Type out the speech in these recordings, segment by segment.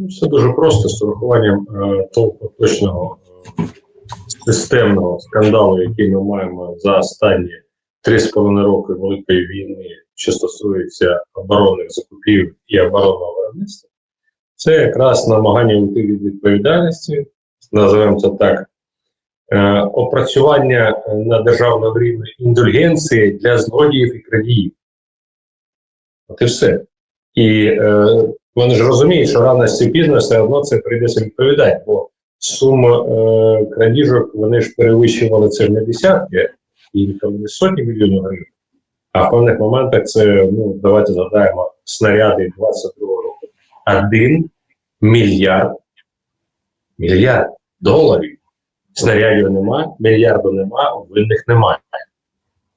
Ну, Все дуже просто з урахуванням е, того поточного е, системного скандалу, який ми маємо за останні 3,5 роки Великої війни, що стосується оборонних закупів і оборонного виробництва. Це якраз намагання уйти від відповідальності, називаємо це так, е, опрацювання на державному рівні індульгенції для злодіїв і крадіїв. От і все. І е, вони ж розуміють, що рано чи пізно все одно це прийдеться відповідати, бо сума е, крадіжок вони ж перевищували це ж не десятки, і там не сотні мільйонів гривень. А в певних моментах це, ну, давайте згадаємо, снаряди 22-го року. Один мільярд, мільярд доларів. Снарядів нема, мільярду нема, винних немає.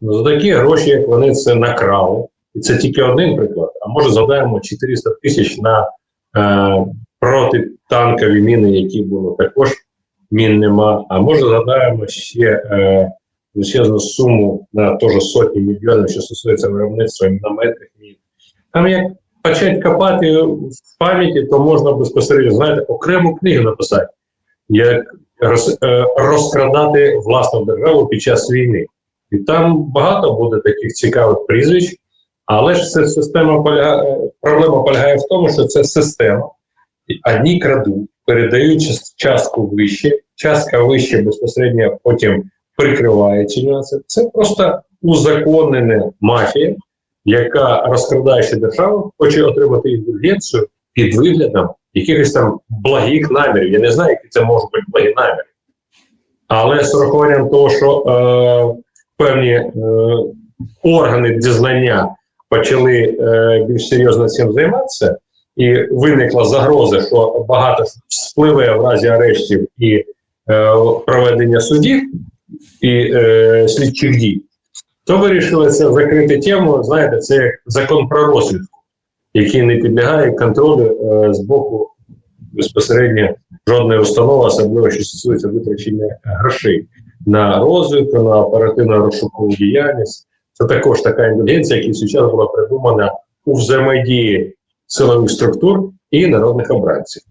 Ну, за такі гроші, як вони це накрали, і це тільки один приклад. А може згадаємо 400 тисяч на е, протитанкові міни, які були також мін нема. А може згадаємо ще е, величезну суму на теж сотні мільйонів, що стосується виробництва мінометних мін. Там як почати копати в пам'яті, то можна безпосередньо знаєте, окрему книгу написати, як роз, е, розкрадати власну державу під час війни. І там багато буде таких цікавих прізвищ, але ж це система полягає, проблема полягає в тому, що це система. Одні крадуть, передають частку вище, частка вище безпосередньо потім прикриває ці нюанси. Це просто узаконена мафія, яка розкрадаючи державу, хоче отримати індульгенцію під виглядом якихось там благих намірів. Я не знаю, які це можуть бути благі наміри. Але з урахуванням того, що е, певні е, органи дізнання почали е, більш серйозно цим займатися, і виникла загроза, що багато спливе в разі арештів і е, проведення судів і е, слідчих дій, то вирішили це закрити тему. Знаєте, це як закон про розвідку, який не підлягає контролю з боку безпосередньо жодної установи, особливо що стосується витрачення грошей на розвідку, на оперативно розшукову діяльність. Це також така індульгенція, яка зараз була придумана у взаємодії силових структур і народних обранців.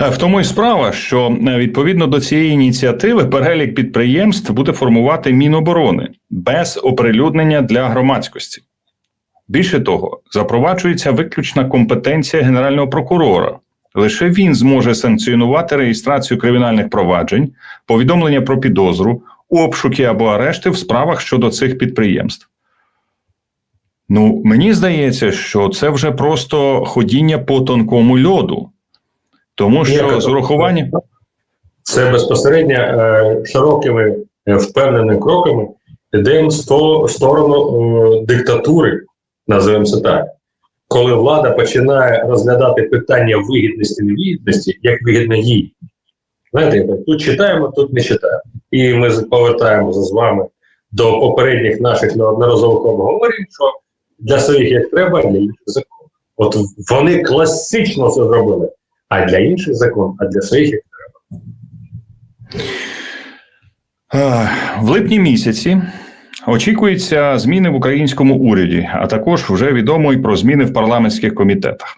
Е, В тому і справа, що е, відповідно до цієї ініціативи перелік підприємств буде формувати Міноборони без оприлюднення для громадськості. Більше того, запроваджується виключна компетенція Генерального прокурора. Лише він зможе санкціонувати реєстрацію кримінальних проваджень, повідомлення про підозру, обшуки або арешти в справах щодо цих підприємств. Ну, мені здається, що це вже просто ходіння по тонкому льоду. Тому що з урахуванням Це безпосередньо е, широкими е, впевненими кроками йдемо в сторону е, диктатури, називаємо це так. Коли влада починає розглядати питання вигідності невигідності, як вигідно їй. Знаєте, тут читаємо, тут не читаємо. І ми повертаємося з вами до попередніх наших неодноразових обговорень, що для своїх як треба, для інших закон. От вони класично це зробили. А для інших закон, а для своїх як Е, В липні місяці очікуються зміни в українському уряді, а також вже відомо і про зміни в парламентських комітетах.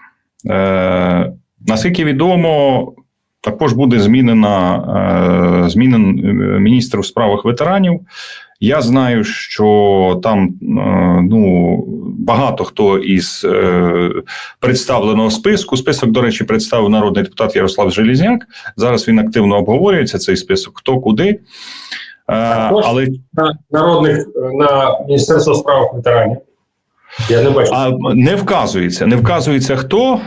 Е, наскільки відомо, також буде змінена е, змінен е, міністр у справах ветеранів. Я знаю, що там е, ну, багато хто із представленого списку. Список, до речі, представив народний депутат Ярослав Желізняк. Зараз він активно обговорюється цей список, хто куди. Також але на народних на Міністерство справ ветеранів. Я не бачу. а, не вказується, не вказується хто,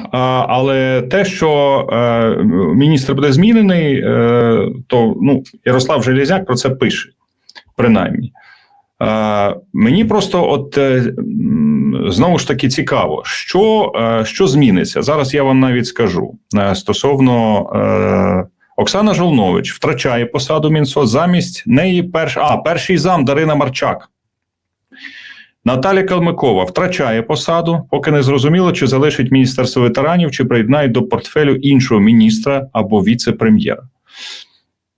але те, що е, міністр буде змінений, е, то ну, Ярослав Железяк про це пише, принаймні. Е, мені просто от знову ж таки цікаво, що, що зміниться. Зараз я вам навіть скажу стосовно. Оксана Жолнович втрачає посаду Мінсоц замість неї перш... а, перший зам Дарина Марчак. Наталя Калмикова втрачає посаду, поки не зрозуміло, чи залишить Міністерство ветеранів, чи приєднають до портфелю іншого міністра або віце-прем'єра.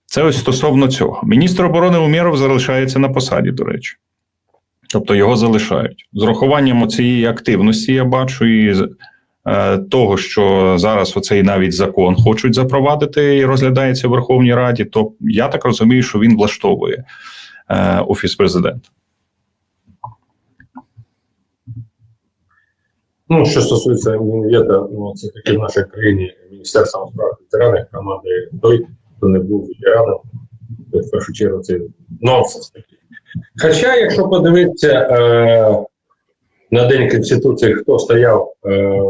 Це ось стосовно цього. Міністр оборони Умєров залишається на посаді, до речі. Тобто його залишають. З урахуванням цієї активності я бачу і е, того, що зараз оцей навіть закон хочуть запровадити і розглядається в Верховній Раді, то я так розумію, що він влаштовує е, офіс президента. Ну, що стосується Мінвєта, ну це таки в нашій країні Міністерством справ ветеранів команди той, хто не був ветераном, в першу чергу це нонсенс такий. Хоча, якщо подивитися е, на День Конституції, хто стояв е,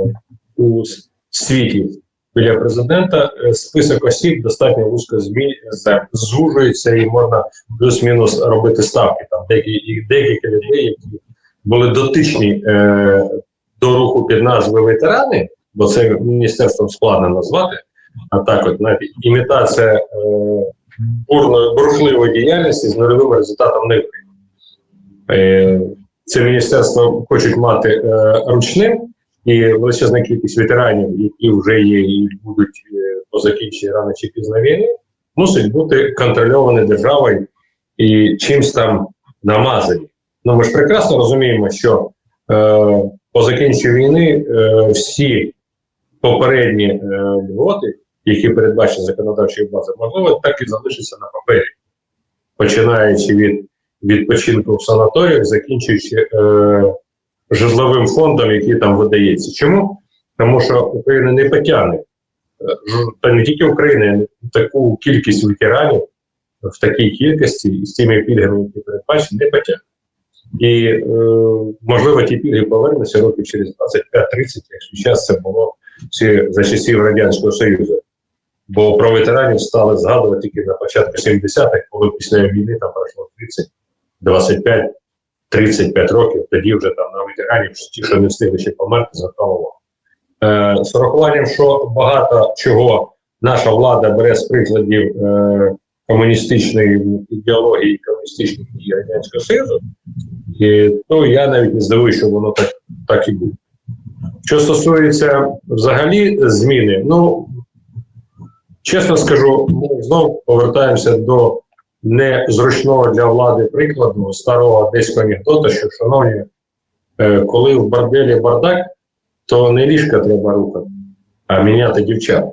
у світі біля президента, е, список осіб достатньо вузько змі, з- звужується і можна плюс-мінус робити ставки. Там деякі, і декілька людей, які були дотичні е, до руху під назвою ветерани, бо це міністерством складно назвати, а так от знаєте, імітація е, бурної бурхливої діяльності з нульовим результатом не. Е, це міністерство хочуть мати е, ручним, і величезна кількість ветеранів, які вже є і будуть е, по закінченні рано чи пізно війни, мусить бути контрольовані державою і чимсь там намазані. Ну ми ж прекрасно розуміємо, що е, по закінченню війни е, всі попередні е, які передбачені законодавчою базою, можливо, так і залишаться на папері, починаючи від відпочинку в санаторіях, закінчуючи е, житловим фондом, який там видається. Чому? Тому що Україна не потягне, е, та не тільки Україна, таку кількість ветеранів в такій кількості і з тими пільгами, які передбачені, не потягне. І, е, можливо, ті пільги повернуться років через 25-30, якщо зараз це було ще за часів Радянського Союзу. Бо про ветеранів стали згадувати тільки на початку 70-х, коли після війни там пройшло 30, 25, 35 років, тоді вже там на ветеранів ті, що не встигли ще померти, звертало увагу. Е, з урахуванням, що багато чого наша влада бере з прикладів е, комуністичної ідеології, комуністичних дій Радянського Союзу, і, то я навіть не здивуюся, що воно так, так і буде. Що стосується взагалі зміни, ну чесно скажу, ми знову повертаємося до незручного для влади прикладу старого одеського анекдота, що, шановні, е, коли в борделі бардак, то не ліжка треба рухати, а міняти дівчат.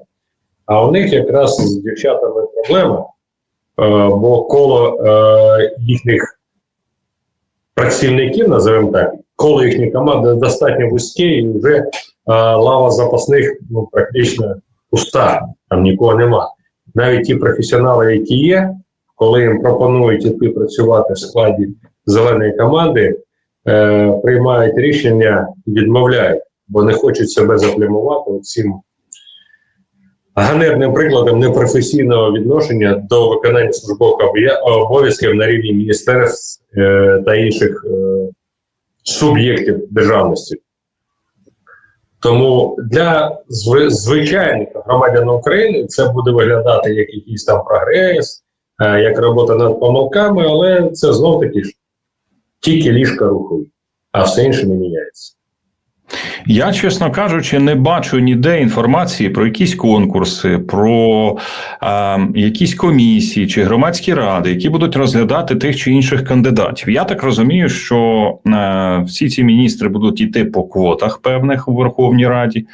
А у них якраз з дівчатами проблема, бо коло е, їхніх працівників, називаємо так, коло їхньої команди достатньо вузьке, і вже е, лава запасних ну, практично пуста, там нікого нема. Навіть ті професіонали, які є, коли їм пропонують іти працювати в складі зеленої команди, е, приймають рішення і відмовляють, бо не хочуть себе заплямувати цим ганебним прикладом непрофесійного відношення до виконання службових обов'язків на рівні міністерств е, та інших е, суб'єктів державності. Тому для звичайних громадян України це буде виглядати як якийсь там прогрес, е, як робота над помилками, але це знов таки ж тільки ліжка рухають, а все інше не міняється. Я, чесно кажучи, не бачу ніде інформації про якісь конкурси, про е, якісь комісії чи громадські ради, які будуть розглядати тих чи інших кандидатів. Я так розумію, що е, всі ці міністри будуть йти по квотах певних у Верховній Раді.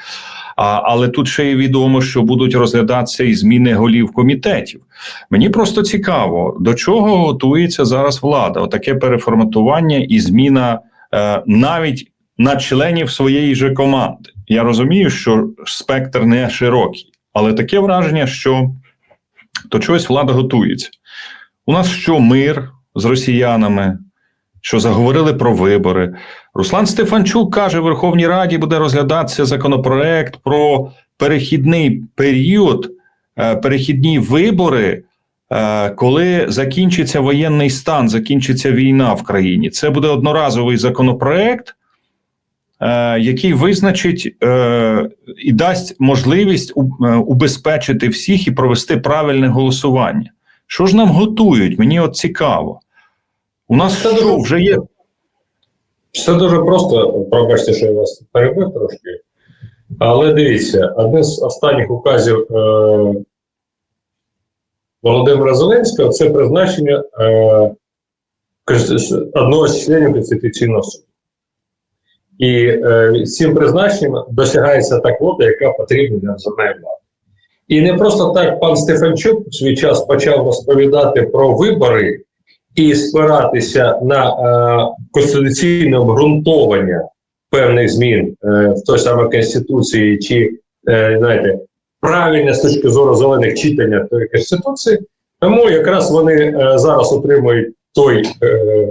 А, але тут ще й відомо, що будуть розглядатися і зміни голів комітетів. Мені просто цікаво, до чого готується зараз влада? Отаке переформатування і зміна е, навіть на членів своєї же команди. Я розумію, що спектр не широкий, але таке враження, що до чогось влада готується. У нас що мир з росіянами, що заговорили про вибори. Руслан Стефанчук каже, в Верховній Раді буде розглядатися законопроект про перехідний період, е, перехідні вибори. е, Коли закінчиться воєнний стан, закінчиться війна в країні, це буде одноразовий законопроект, який визначить е, і дасть можливість е, убезпечити всіх і провести правильне голосування. Що ж нам готують? Мені от цікаво. У нас Це що вже є Все дуже просто, пробачте, що я вас перебив трошки. Але дивіться, один з останніх указів е, Володимира Зеленського це призначення е, одного з членів Конституційного суду. І е, цим призначенням досягається та квота, яка потрібна для державної влади. І не просто так пан Стефанчук в свій час почав розповідати про вибори і спиратися на е, конституційне обґрунтовання певних змін е, в той самій конституції, чи е, знаєте, правильне з точки зору зелених читання тої конституції. Тому якраз вони е, зараз отримують той е,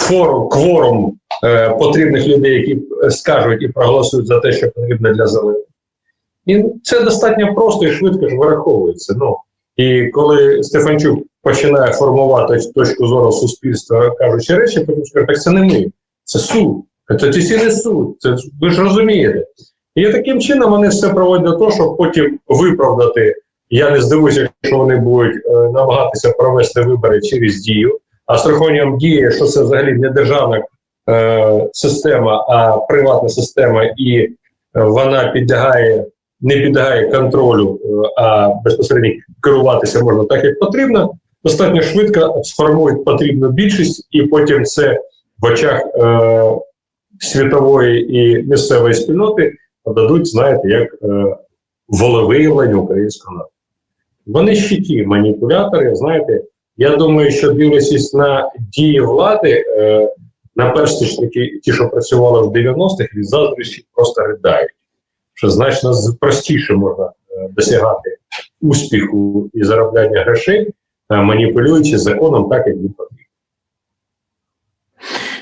форум, кворум е, потрібних людей, які скажуть і проголосують за те, що потрібно для зелених. І це достатньо просто і швидко ж вираховується. Ну і коли Стефанчук починає формувати точку зору суспільства, кажучи речі, потім скаже, так це не ми, це суд. Це не суд, це ви ж розумієте. І таким чином вони все проводять до того, щоб потім виправдати. Я не здивуюся, якщо вони будуть е, намагатися провести вибори через дію. А з рахуванням дії, що це взагалі не державна е, система, а приватна система, і е, вона підлягає, не підлягає контролю, е, а безпосередньо керуватися можна так, як потрібно. Достатньо швидко сформують потрібну більшість, і потім це в очах е, світової і місцевої спільноти подадуть, знаєте, як е, волевиявлення українського народу. Вони ще ті маніпулятори, знаєте, я думаю, що дивлячись на дії влади, е, на перстичники, ті, що працювали в 90-х, від заздрощі просто ридають. Що значно простіше можна е, досягати успіху і заробляння грошей, е, маніпулюючи законом так, як їм потрібно.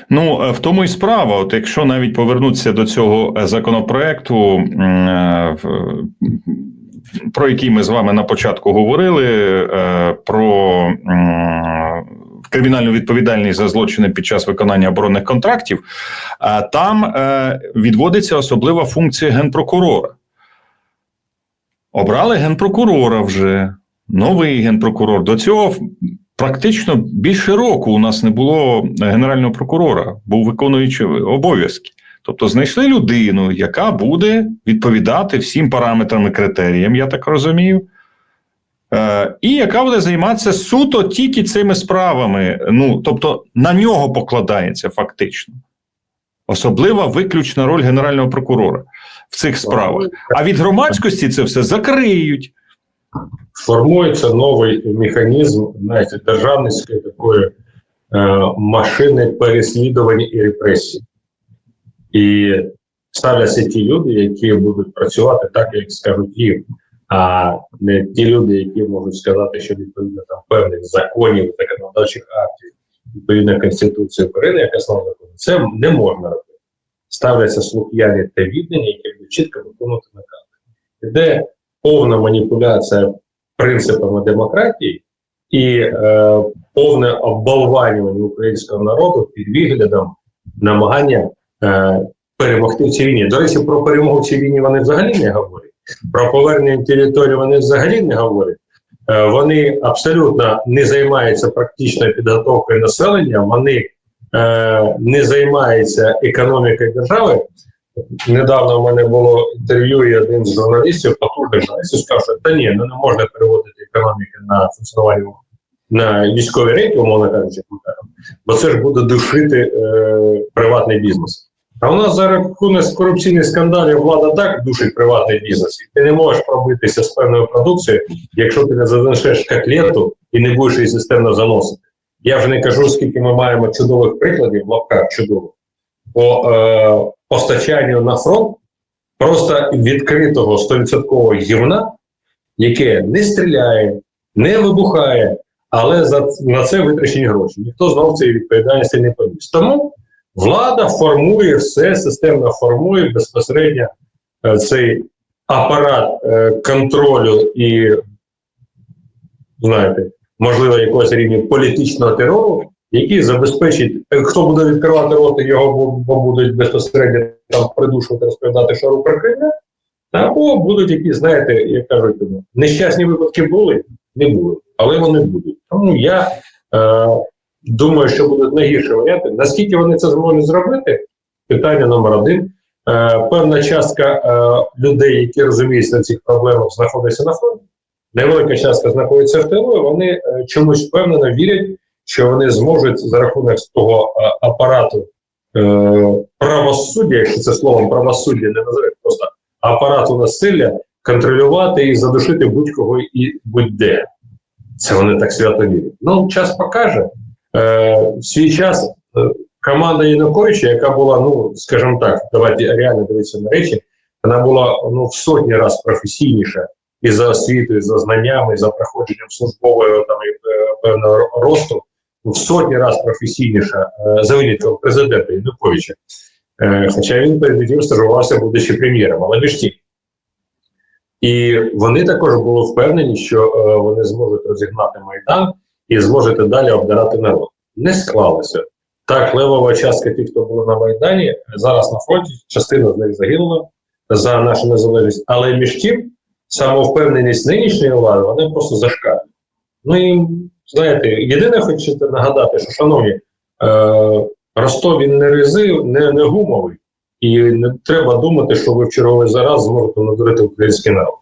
Ну, е, в тому і справа. От якщо навіть повернутися до цього законопроекту, про який ми з вами на початку говорили, е, про кримінальну відповідальність за злочини під час виконання оборонних контрактів, там е, відводиться особлива функція генпрокурора. Обрали генпрокурора вже, новий генпрокурор. До цього практично більше року у нас не було генерального прокурора, був виконуючий обов'язки. Тобто знайшли людину, яка буде відповідати всім параметрам і критеріям, я так розумію. Е, і яка буде займатися суто тільки цими справами. Ну, тобто на нього покладається фактично. Особлива виключна роль генерального прокурора в цих справах. А від громадськості це все закриють. формується новий механізм знаєте, державницької такої е, машини переслідування і репресій. І ставляться ті люди, які будуть працювати так, як скажуть їм, а не ті люди, які можуть сказати, що відповідно там певних законів, законодавчих актів, відповідно Конституції України, як основа закону, це не можна робити. Ставляться слух'яні та віддані, які будуть чітко виконувати накази. Іде повна маніпуляція принципами демократії і е, повне оббалванювання українського народу під виглядом намагання е, перемогти в цій війні. До речі, про перемогу в цій війні вони взагалі не говорять. Про повернення території вони взагалі не говорять. Е, вони абсолютно не займаються практичною підготовкою населення, вони е, не займаються економікою держави. Недавно в мене було інтерв'ю, і один з журналістів, потужних журналістів, сказав, що та ні, ну не можна переводити економіки на функціонування на військові рейки, умовно кажучи, бо це ж буде душити е, приватний бізнес. А у нас за рахунок корупційних скандалів влада так душить приватний бізнес, і ти не можеш пробитися з певною продукцією, якщо ти не занесеш котлету і не будеш її системно заносити. Я вже не кажу, скільки ми маємо чудових прикладів, в лапках чудових, по е, постачанню на фронт просто відкритого 100% гівна, яке не стріляє, не вибухає, але за, на це витрачені гроші. Ніхто знов цієї відповідальності не поніс. Тому влада формує все, системно формує безпосередньо е, цей апарат е, контролю і, знаєте, можливо, якогось рівня політичного терору, який забезпечить, е, хто буде відкривати роти, його будуть безпосередньо там придушувати, розповідати, що рука або будуть якісь, знаєте, як кажуть, ну, нещасні випадки були, не були, але вони будуть. Тому я е, думаю, що будуть найгірші варіанти. Наскільки вони це зможуть зробити? Питання номер один. Е, певна частка е, людей, які розуміються на цих проблемах, знаходиться на фронті. Невелика частка знаходиться в тилу, і вони е, чомусь впевнено вірять, що вони зможуть за рахунок того е, апарату е, правосуддя, якщо це словом правосуддя не називають, просто апарату насилля контролювати і задушити будь-кого і будь-де. Це вони так свято вірять. Ну, час покаже. Е, свій час е, команда Януковича, яка була, ну, скажімо так, давайте реально дивитися на речі, вона була ну, в сотні разів професійніша і за освітою, і за знаннями, і за проходженням службового там, е, певного росту, в сотні разів професійніша е, за винятком президента Януковича. Хоча він перед тим стажувався, будучи прем'єром, але між тим. І вони також були впевнені, що вони зможуть розігнати Майдан і зможете далі обдирати народ. Не склалося. Так, левова частка тих, хто були на Майдані, зараз на фронті, частина з них загинула за нашу незалежність, але між тим, самовпевненість нинішньої влади, вони просто зашкалюють. Ну і знаєте, єдине хочете нагадати, що, шановні, е, Ростов він не резив, не, не гумовий, і не треба думати, що ви в черговий зараз зможете надурити український народ.